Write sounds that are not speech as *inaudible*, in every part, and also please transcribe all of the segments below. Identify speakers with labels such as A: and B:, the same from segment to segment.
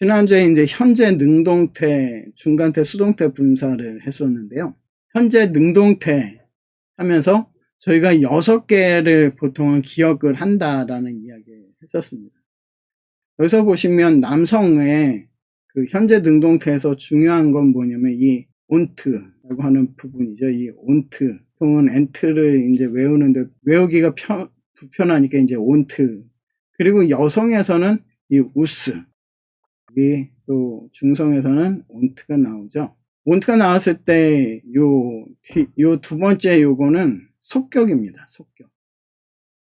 A: 지난주에 이제 현재 능동태, 중간태, 수동태 분사를 했었는데요. 현재 능동태 하면서 저희가 여섯 개를 보통은 기억을 한다라는 이야기를 했었습니다. 여기서 보시면 남성의 그 현재 능동태에서 중요한 건 뭐냐면 이 온트라고 하는 부분이죠. 이 온트. 보통은 엔트를 이제 외우는데 외우기가 편, 불편하니까 이제 온트. 그리고 여성에서는 이 우스. 이또 중성에서는 온트가 나오죠. 온트가 나왔을 때 요 두 번째 요거는 속격입니다. 속격.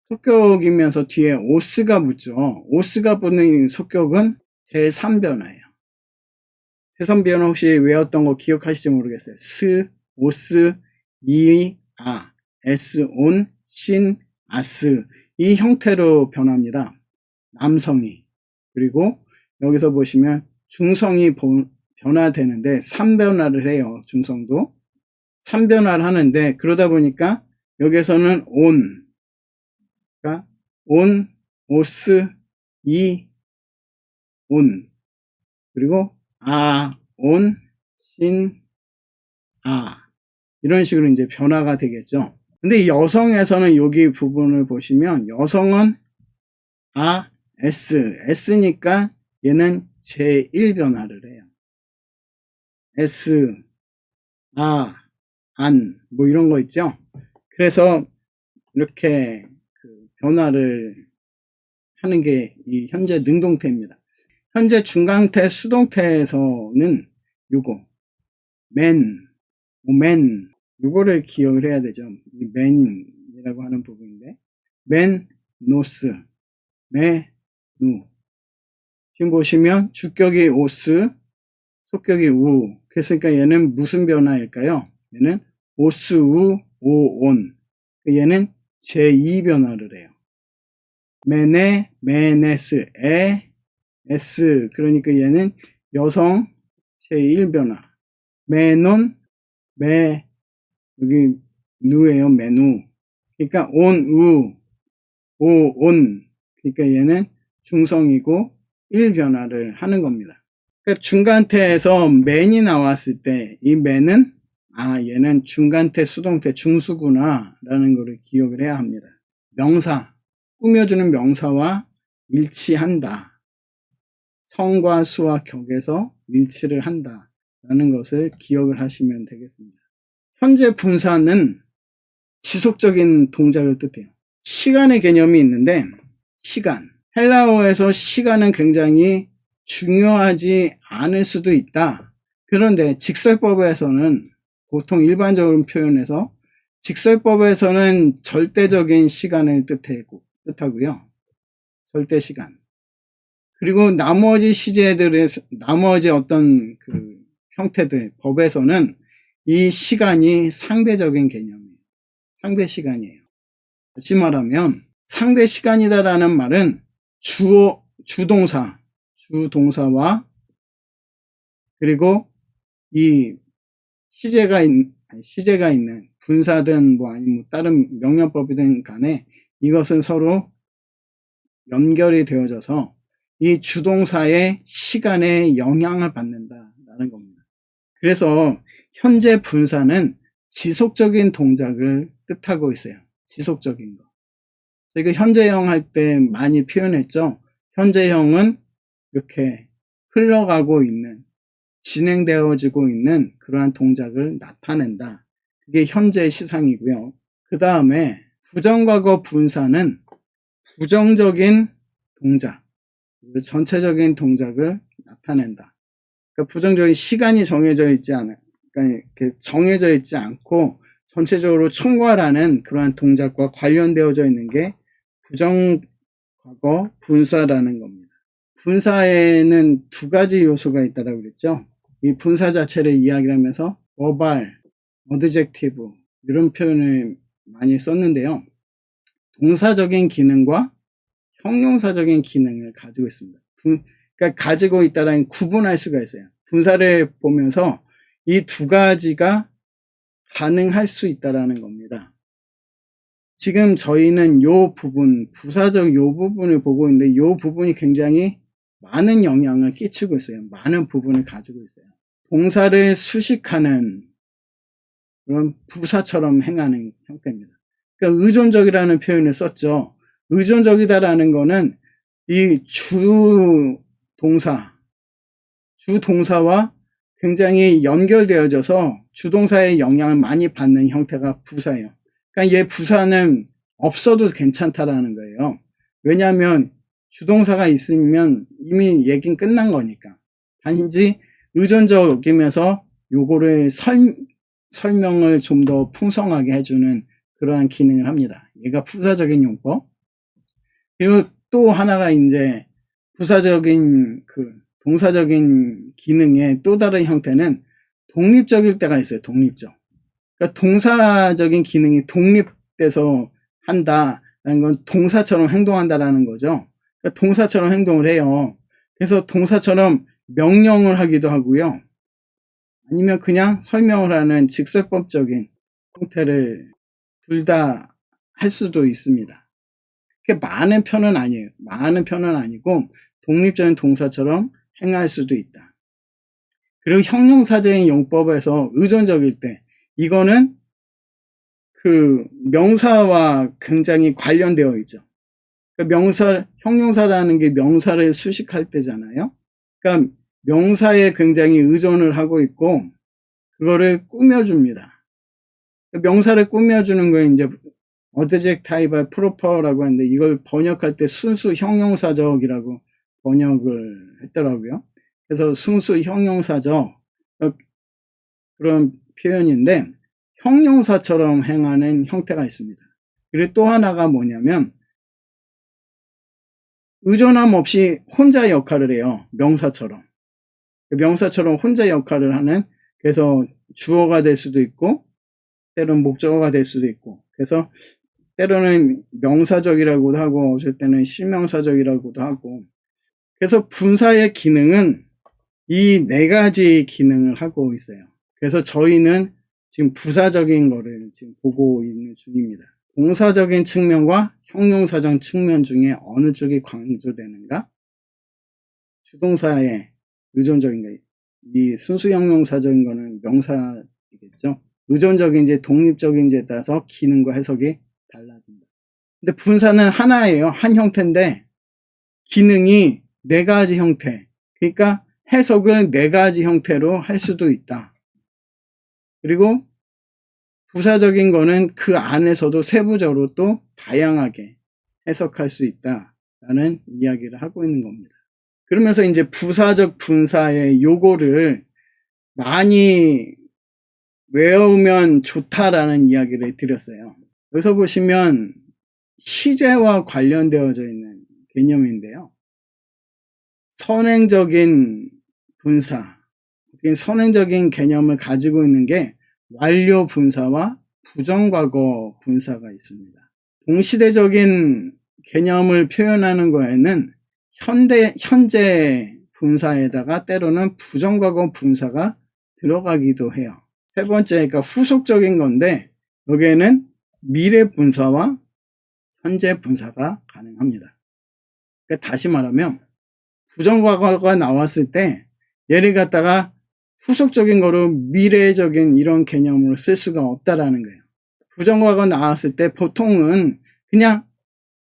A: 속격이면서 뒤에 오스가 붙죠. 오스가 붙는 속격은 제3변화예요. 제3변화 혹시 외웠던 거 기억하실지 모르겠어요. 스, 오스, 이, 아, 에스, 온, 신, 아스. 이 형태로 변합니다. 남성이. 그리고 여기서 보시면 중성이 보- 변화되는데 3변화를 해요. 중성도. 3변화를 하는데 그러다 보니까 여기서는 온, 그러니까 온, 오스, 이, 온, 그리고 아, 온, 신, 아 이런 식으로 이제 변화가 되겠죠. 근데 이 여성에서는 여기 부분을 보시면 여성은 아, S, S니까 얘는 제1변화를 해요. S, 아, 안, 뭐 이런 거 있죠. 그래서 이렇게 그 변화를 하는 게 이 현재 능동태입니다. 현재 중강태, 수동태에서는 요거, 맨, 맨, 요거를 기억을 해야 되죠. 이 맨이라고 하는 부분인데, 맨, 노스, 매, 누. 지금 보시면 주격이 오스, 속격이 우. 그랬으니까 얘는 무슨 변화일까요? 얘는 오스, 우, 오, 온. 얘는 제2 변화를 해요. 메네, 메네스, 에, 에스. 그러니까 얘는 여성 제1 변화. 메논, 메, 여기 누예요, 메누. 그러니까 온, 우, 오, 온. 그러니까 얘는 중성이고 1변화를 하는 겁니다. 그러니까 중간태에서 맨이 나왔을 때 이 맨은 아 얘는 중간태 수동태 중수구나 라는 것을 기억을 해야 합니다. 명사 꾸며주는 명사와 일치한다. 성과 수와 격에서 일치를 한다 라는 것을 기억을 하시면 되겠습니다. 현재 분사는 지속적인 동작을 뜻해요. 시간의 개념이 있는데 시간 헬라어에서 시간은 굉장히 중요하지 않을 수도 있다. 그런데 직설법에서는 보통 일반적으로 표현해서 직설법에서는 절대적인 시간을 뜻하고, 뜻하고요. 절대 시간. 그리고 나머지 시제들의 나머지 어떤 그 형태들 법에서는 이 시간이 상대적인 개념이에요. 상대 시간이에요. 다시 말하면 상대 시간이다라는 말은 주어 주동사 주동사와 그리고 이 시제가 있, 시제가 있는 분사든 뭐 아니면 뭐 다른 명령법이든 간에 이것은 서로 연결이 되어져서 이 주동사의 시간에 영향을 받는다라는 겁니다. 그래서 현재 분사는 지속적인 동작을 뜻하고 있어요. 지속적인 거. 저희가 현재형 할 때 많이 표현했죠. 현재형은 이렇게 흘러가고 있는, 진행되어지고 있는 그러한 동작을 나타낸다. 그게 현재 시상이고요. 그 다음에 부정과거 분사는 부정적인 동작, 전체적인 동작을 나타낸다. 그러니까 부정적인 시간이 정해져 있지 않아요. 그러니까 정해져 있지 않고 전체적으로 총괄하는 그러한 동작과 관련되어져 있는 게 부정 과거 분사라는 겁니다. 분사에는 두 가지 요소가 있다고 그랬죠. 이 분사 자체를 이야기를 하면서 어발, 어드젝티브 이런 표현을 많이 썼는데요. 동사적인 기능과 형용사적인 기능을 가지고 있습니다. 분, 그러니까 가지고 있다라는 구분할 수가 있어요. 분사를 보면서 이 두 가지가 가능할 수 있다라는 겁니다. 지금 저희는 요 부분, 부사적 요 부분을 보고 있는데 요 부분이 굉장히 많은 영향을 끼치고 있어요. 많은 부분을 가지고 있어요. 동사를 수식하는 그런 부사처럼 행하는 형태입니다. 그러니까 의존적이라는 표현을 썼죠. 의존적이다라는 거는 이 주 동사, 주 동사와 굉장히 연결되어져서 주동사의 영향을 많이 받는 형태가 부사예요. 그러니까 얘 부사는 없어도 괜찮다라는 거예요. 왜냐하면 주동사가 있으면 이미 얘긴 끝난 거니까. 단지 의존적이면서 요거를 설, 설명을 좀 더 풍성하게 해주는 그러한 기능을 합니다. 얘가 부사적인 용법. 그리고 또 하나가 이제 부사적인 그 동사적인 기능의 또 다른 형태는 독립적일 때가 있어요. 독립적. 그러니까 동사적인 기능이 독립돼서 한다라는 건 동사처럼 행동한다라는 거죠. 그러니까 동사처럼 행동을 해요. 그래서 동사처럼 명령을 하기도 하고요. 아니면 그냥 설명을 하는 직설법적인 형태를 둘 다 할 수도 있습니다. 그게 많은 편은 아니에요. 많은 편은 아니고 독립적인 동사처럼 행할 수도 있다. 그리고 형용사적인 용법에서 의존적일 때 이거는 그 명사와 굉장히 관련되어 있죠. 그 명사, 형용사라는 게 명사를 수식할 때잖아요. 그러니까 명사에 굉장히 의존을 하고 있고 그거를 꾸며줍니다. 명사를 꾸며주는 거 이제 어드젝 타입의 프로퍼라고 하는데 이걸 번역할 때 순수 형용사적이라고 번역을 했더라고요. 그래서 순수 형용사적 그런 표현인데 형용사처럼 행하는 형태가 있습니다. 그리고 또 하나가 뭐냐면 의존함 없이 혼자 역할을 해요. 명사처럼. 명사처럼 혼자 역할을 하는 그래서 주어가 될 수도 있고 때로는 목적어가 될 수도 있고 그래서 때로는 명사적이라고도 하고 어쩔 때는 실명사적이라고도 하고 그래서 분사의 기능은 이 네 가지 기능을 하고 있어요. 그래서 저희는 지금 부사적인 거를 지금 보고 있는 중입니다. 동사적인 측면과 형용사적 측면 중에 어느 쪽이 강조되는가? 주동사의 의존적인 거, 이 순수 형용사적인 거는 명사이겠죠. 의존적인지 독립적인지에 따라서 기능과 해석이 달라진다. 근데 분사는 하나예요. 한 형태인데 기능이 네 가지 형태. 그러니까 해석을 네 가지 형태로 할 수도 있다. 그리고 부사적인 거는 그 안에서도 세부적으로 또 다양하게 해석할 수 있다라는 이야기를 하고 있는 겁니다. 그러면서 이제 부사적 분사의 요거를 많이 외우면 좋다라는 이야기를 드렸어요. 여기서 보시면 시제와 관련되어져 있는 개념인데요. 선행적인 분사, 선행적인 개념을 가지고 있는 게 완료 분사와 부정과거 분사가 있습니다. 동시대적인 개념을 표현하는 거에는 현대, 현재 분사에다가 때로는 부정과거 분사가 들어가기도 해요. 세 번째가 후속적인 건데 여기에는 미래 분사와 현재 분사가 가능합니다. 그러니까 다시 말하면 부정과거가 나왔을 때 얘를 갖다가 후속적인 거로 미래적인 이런 개념으로 쓸 수가 없다라는 거예요. 부정과거 나왔을 때 보통은 그냥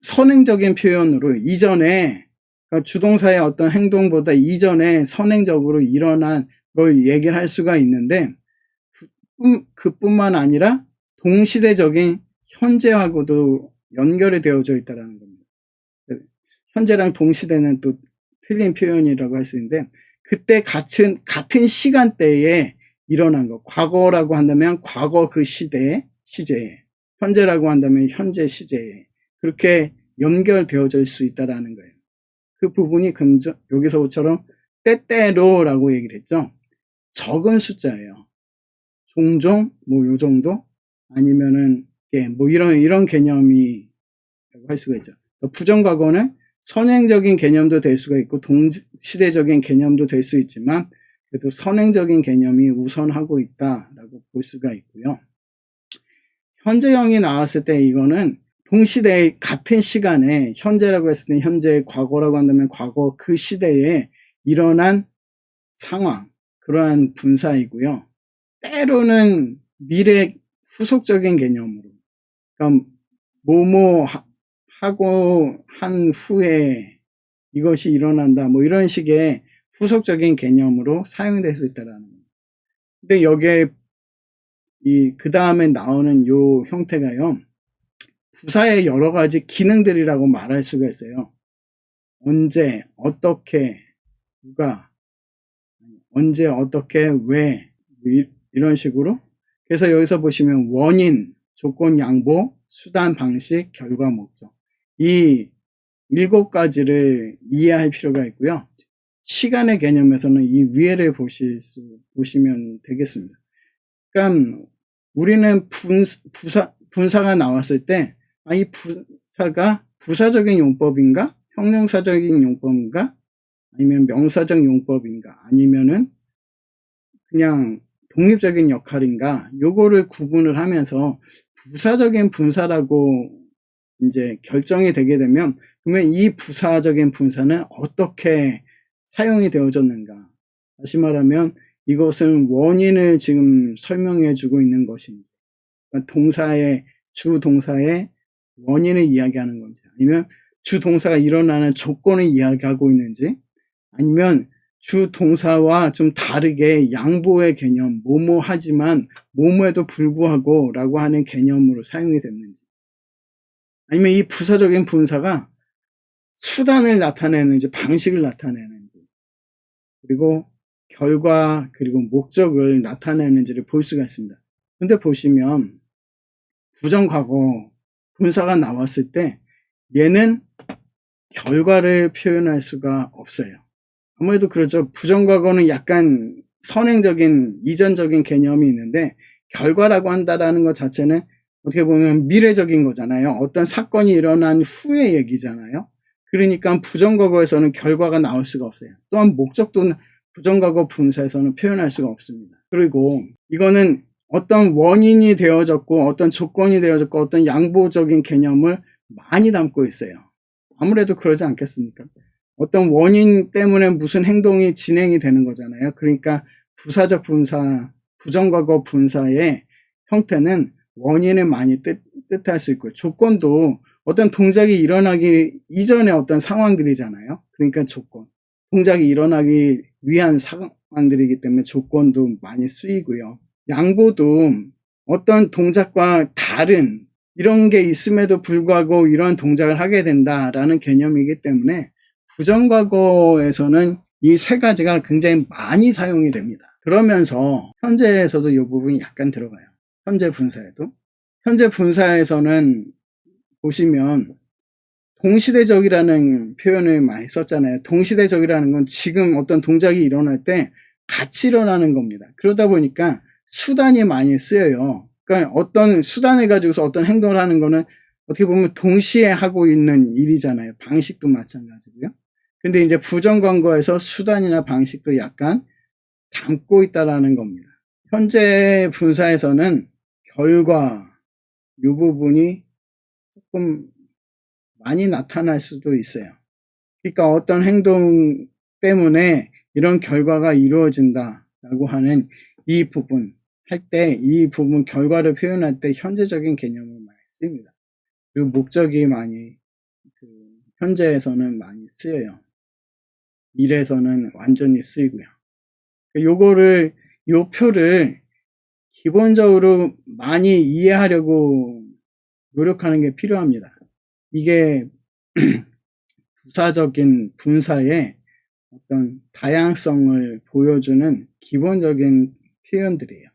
A: 선행적인 표현으로 이전에 그러니까 주동사의 어떤 행동보다 이전에 선행적으로 일어난 걸 얘기를 할 수가 있는데 그뿐만 아니라 동시대적인 현재하고도 연결이 되어져 있다는 겁니다. 현재랑 동시대는 또 틀린 표현이라고 할 수 있는데 그때 같은 같은 시간대에 일어난 거 과거라고 한다면 과거 그 시대의 시제에 현재라고 한다면 현재 시제에 그렇게 연결되어질 수 있다라는 거예요. 그 부분이 긍정 여기서처럼 때때로라고 얘기를 했죠. 적은 숫자예요. 종종 뭐 요 정도 아니면은 예, 뭐 이런 이런 개념이 할 수가 있죠. 부정과거는 선행적인 개념도 될 수가 있고 동시대적인 개념도 될 수 있지만 그래도 선행적인 개념이 우선하고 있다라고 볼 수가 있고요. 현재형이 나왔을 때 이거는 동시대 같은 시간에 현재라고 했을 때 현재 과거라고 한다면 과거 그 시대에 일어난 상황 그러한 분사이고요. 때로는 미래 후속적인 개념으로 그러니까 뭐뭐 하- 하고 한 후에 이것이 일어난다 뭐 이런 식의 후속적인 개념으로 사용될 수 있다라는 거예요. 근데 여기에 이 그 다음에 나오는 요 형태가요. 부사의 여러 가지 기능들이라고 말할 수가 있어요. 언제, 어떻게, 누가, 언제, 어떻게, 왜, 뭐 이- 이런 식으로. 그래서 여기서 보시면 원인, 조건, 양보, 수단, 방식, 결과, 목적. 이 일곱 가지를 이해할 필요가 있고요. 시간의 개념에서는 이 위에를 보실 수, 보시면 되겠습니다. 그러니까 우리는 분, 부사, 분사가 나왔을 때, 아, 이 부사가 부사적인 용법인가? 형용사적인 용법인가? 아니면 명사적 용법인가? 아니면은 그냥 독립적인 역할인가? 요거를 구분을 하면서 부사적인 분사라고 이제 결정이 되게 되면 그러면 이 부사적인 분사는 어떻게 사용이 되어졌는가? 다시 말하면 이것은 원인을 지금 설명해 주고 있는 것인지 그러니까 동사의 주 동사의 원인을 이야기하는 건지 아니면 주 동사가 일어나는 조건을 이야기하고 있는지 아니면 주 동사와 좀 다르게 양보의 개념 뭐뭐 하지만 뭐뭐에도 불구하고 라고 하는 개념으로 사용이 됐는지 아니면 이 부사적인 분사가 수단을 나타내는지 방식을 나타내는지 그리고 결과 그리고 목적을 나타내는지를 볼 수가 있습니다. 근데 보시면 부정과거 분사가 나왔을 때 얘는 결과를 표현할 수가 없어요. 아무래도 그렇죠. 부정과거는 약간 선행적인 이전적인 개념이 있는데 결과라고 한다라는 것 자체는 어떻게 보면 미래적인 거잖아요. 어떤 사건이 일어난 후의 얘기잖아요. 그러니까 부정과거에서는 결과가 나올 수가 없어요. 또한 목적도 부정과거 분사에서는 표현할 수가 없습니다. 그리고 이거는 어떤 원인이 되어졌고 어떤 조건이 되어졌고 어떤 양보적인 개념을 많이 담고 있어요. 아무래도 그러지 않겠습니까? 어떤 원인 때문에 무슨 행동이 진행이 되는 거잖아요. 그러니까 부사적 분사, 부정과거 분사의 형태는 원인을 많이 뜻, 뜻할 수 있고 조건도 어떤 동작이 일어나기 이전의 어떤 상황들이잖아요. 그러니까 조건. 동작이 일어나기 위한 상황들이기 때문에 조건도 많이 쓰이고요. 양보도 어떤 동작과 다른 이런 게 있음에도 불구하고 이런 동작을 하게 된다라는 개념이기 때문에 부정과거에서는 이 세 가지가 굉장히 많이 사용이 됩니다. 그러면서 현재에서도 이 부분이 약간 들어가요. 현재 분사에도. 현재 분사에서는 보시면 동시대적이라는 표현을 많이 썼잖아요. 동시대적이라는 건 지금 어떤 동작이 일어날 때 같이 일어나는 겁니다. 그러다 보니까 수단이 많이 쓰여요. 그러니까 어떤 수단을 가지고서 어떤 행동을 하는 거는 어떻게 보면 동시에 하고 있는 일이잖아요. 방식도 마찬가지고요. 근데 이제 부정광고에서 수단이나 방식도 약간 담고 있다라는 겁니다. 현재 분사에서는 결과 이 부분이 조금 많이 나타날 수도 있어요. 그러니까 어떤 행동 때문에 이런 결과가 이루어진다라고 하는 이 부분 할 때 이 부분 결과를 표현할 때 현재적인 개념을 많이 씁니다. 그리고 목적이 많이 그 현재에서는 많이 쓰여요. 미래에서는 완전히 쓰이고요. 요거를 요 표를 기본적으로 많이 이해하려고 노력하는 게 필요합니다. 이게 *clears throat* 부사적인 분사의 어떤 다양성을 보여주는 기본적인 표현들이에요.